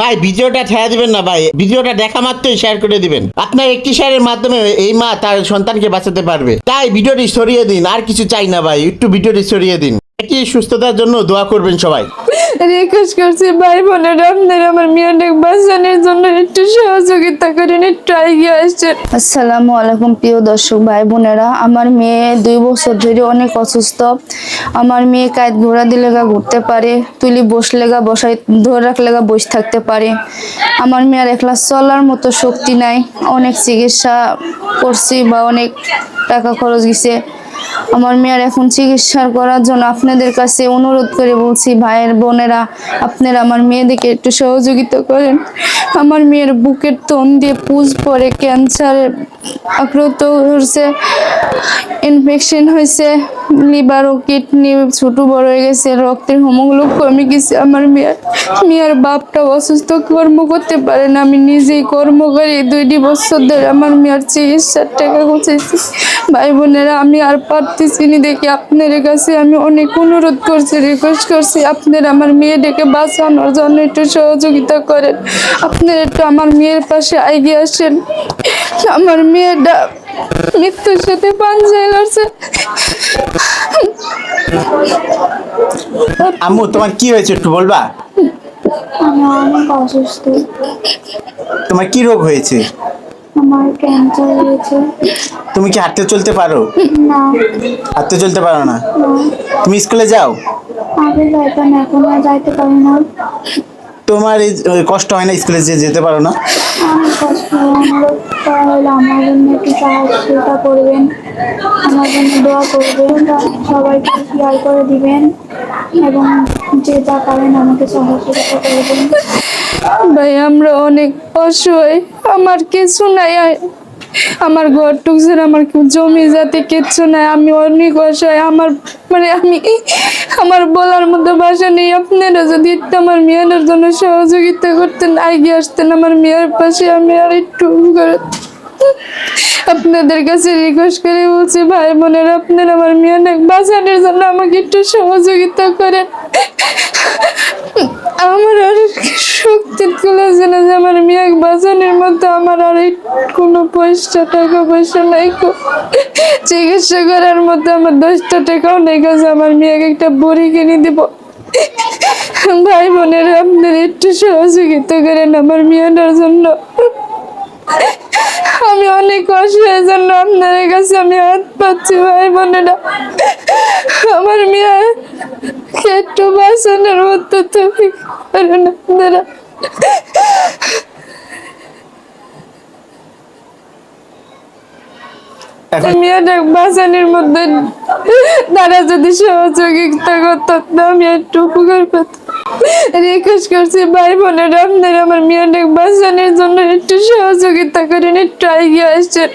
ভাই, ভিডিওটা ঠেয়া দিবেন না ভাই। ভিডিওটা দেখা মাত্রই শেয়ার করে দিবেন। আপনার একটি শেয়ারের মাধ্যমে এই মা তার সন্তানকে বাঁচাতে পারবে। তাই ভিডিওটি সরিয়ে দিন, আর কিছু চাই না ভাই, একটু ভিডিওটি সরিয়ে দিন। কি সুস্থতার জন্য দোয়া করবেন সবাই। রিকোয়েস্ট করছি ভাই বোনেরা আপনারা আমার মেয়েটাকে বাঁচানোর জন্য একটু সহযোগিতা করেন একটু এগিয়ে আসছেন। আসসালামু আলাইকুম প্রিয় দর্শক ভাই বোনেরা আমার মেয়ে দুই বছর ধরে অনেক অসুস্থ। আমার মেয়ে কায়দ ঘোরা দিলে গা ঘুরতে পারে তুলি বসলে গা বসাই ধরে রাখলে গা বসে থাকতে পারে। আমার মেয়ের একলা চলার মতো শক্তি নাই অনেক চিকিৎসা করছি বা অনেক টাকা খরচ গেছে। আমার মেয়ের এখন চিকিৎসা করার জন্য আপনাদের কাছে অনুরোধ করে বলছি, ভাইয়ের বোনেরা, আপনারা আমার মেয়েদেরকে একটু সহযোগিতা করেন। আমার মেয়ের বুকের তন দিয়ে পুজ পরে ক্যান্সার আক্রান্ত হয়েছে ইনফেকশন হয়েছে লিভার ও কিডনি ছোট বড় হয়ে গেছে, রক্তের হোমোগ্লোব কমে গেছে। আমার মেয়ের মেয়ের বাপটা অসুস্থ, কর্ম করতে পারে না। আমি নিজেই কর্ম করি। দুইটি বছর ধরে আমার মেয়ের চিকিৎসার টাকা গুছাইছি ভাই বোনেরা, আমি আর পারতেছি না দেখি আপনার কাছে আমি অনেক অনুরোধ করছি রিকোয়েস্ট করছি আপনার আমার মেয়ে ডেকে বাঁচানোর জন্য একটু সহযোগিতা করেন। আপনারা একটু আমার মেয়ের পাশে এগিয়ে আসেন। আমার মেয়েটা মৃত্যুর সাথে পাঞ্জায় লড়ছে। আম্মু তোমার কি হয়েছে একটু বলবা? আমি অনেক অসুস্থ। তোমার কি রোগ হয়েছে? আমার ক্যান্সার হয়েছে তুমি কি হাঁটতে চলতে পারো? না। হাঁটতে চলতে পারো না। তুমি স্কুলে যাও। আগে যাইতাম এখন আর যাইতে পারি না। তোমার এই কষ্ট হয় না স্কুলে যে যেতে পারো না? অনেক কষ্ট অনুরোধ করা হলো আমার জন্য একটু সাহায্যতা করবেন। আমার জন্য দোয়া করবেন। সবাইকে শেয়ার করে দিবেন? এবং যে যা আমাকে সহযোগিতা করবেন ভাই, আমরা অনেক অসহায়। আমার কিছু নাই আমার ঘর টুকছেন আমার জমি জাতি কিচ্ছু নাই। আমি অনেক অসহায়। আমার মানে আমি আমার বলার মতো ভাষা নেই। আপনারা যদি একটু আমার মেয়ের জন্য সহযোগিতা করতেন, এগিয়ে আসতেন আমার মেয়ের পাশে, আমি আর একটু করে আপনাদের কাছে রিকোয়েস্ট করে বলছি, ভাই বোনেরা, আপনারা আমার মেয়ের বাঁচানোর জন্য আমাকে একটু সহযোগিতা করেন। আমার আর শক্তি তুলেছে না যে আমার মেয়ে বাঁচানোর মধ্যে আমার আর কোনো পয়সা টাকা পয়সা নাই চিকিৎসা করার মধ্যে আমার দশটা টাকাও নেই গেছে আমার মেয়েকে একটা বড়ি কিনে দিব। ভাই বোনের আপনারা একটু সহযোগিতা করেন আমার মেয়েটার জন্য। আমি অনেক অসহায় জন্য আপনার কাছে আমি হাত পাচ্ছি ভাই বোনেরা। আমার মেয়ে মতো তুমি আপনারা বাঁচানোর মধ্যে তারা যদি সহযোগিতা করতো আমি একটু উপকার রিকোয়েস্ট করছি ভাই বোনেরা আপনারা আমার মেয়েটাকে বাঁচানোর জন্য একটু সহযোগিতা করেন একটু এগিয়ে আসছেন